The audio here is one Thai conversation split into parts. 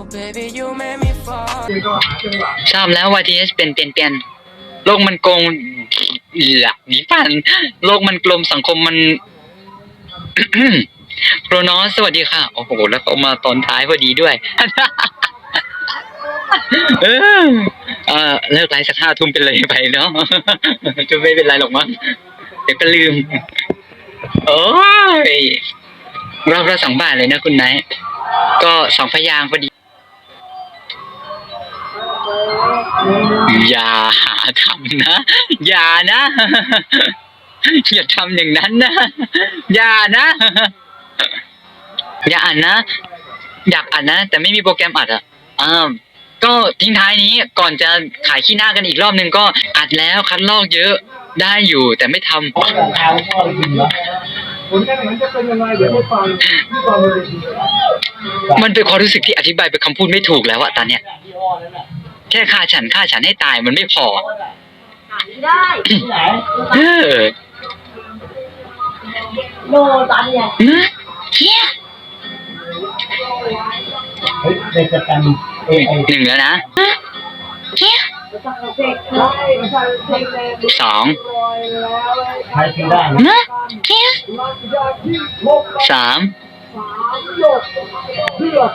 Oh baby you made me fall ทราบแล้วว่า TS เป็นเปลี่ยนเปลี่ยนโลกมันโกงหลักนิพันโลกมันกลมสังคมมันโปรนอสสวัสดีค่ะ โอ้โห แล้วเขามาตอนท้ายพอดีด้วย เออเออเลิกไลฟ์สักห้าทุ่มเป็นเลยไปเนาะจะไม่เป็นไรหรอกมั้งเดี๋ยวก็ลืม โอ้ยรอบละสองบาทเลยนะคุณนท์ก็สองพยางพอดี อย่าหาทำนะ อย่านะ อย่าทำอย่างนั้นนะ อย่านะ อย่าอ่านนะ อยากอ่านนะ แต่ไม่มีโปรแกรมอัดอะอ่าก็ทิ้งท้ายนี้ก่อนจะขายขี้หน้ากันอีกรอบนึงก็อัดแล้วคัดลอกเยอะได้อยู่ แต่ไม่ทำมันเป็นความรู้สึกที่อธิบายเป็นคำพูดไม่ถูกแล้วอะตอนเนี้ย แค่ฆ่าฉันฆ่าฉันให้ตายมันไม่พอได้ที่ไหนเออโนตันเนี่ยนะเฮียเฮ้ยเด็กจะกันเอไอหนึ่งแล้วนะเฮียสองใครซื้อได้นะนะเฮียสาม หยกที่เอ่อ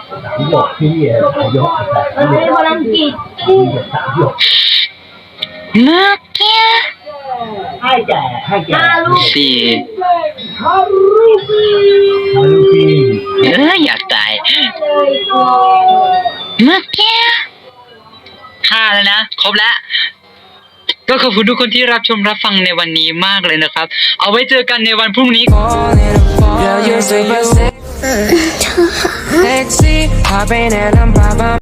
หยกมันเป็นพลังจิตสามหยกนะเฮียให้แก่ให้แก่สี่ฮารุฟีฮารุฟีเอออยากตายเลยโกนะเฮียห้าแล้วนะ ครบแล้วก็ขอบคุณทุกคนที่รับชมรับฟังในวันนี้มากเลยนะครับ เอาไว้เจอกันในวันพรุ่งนี้ Exit, hopping and I'm popping.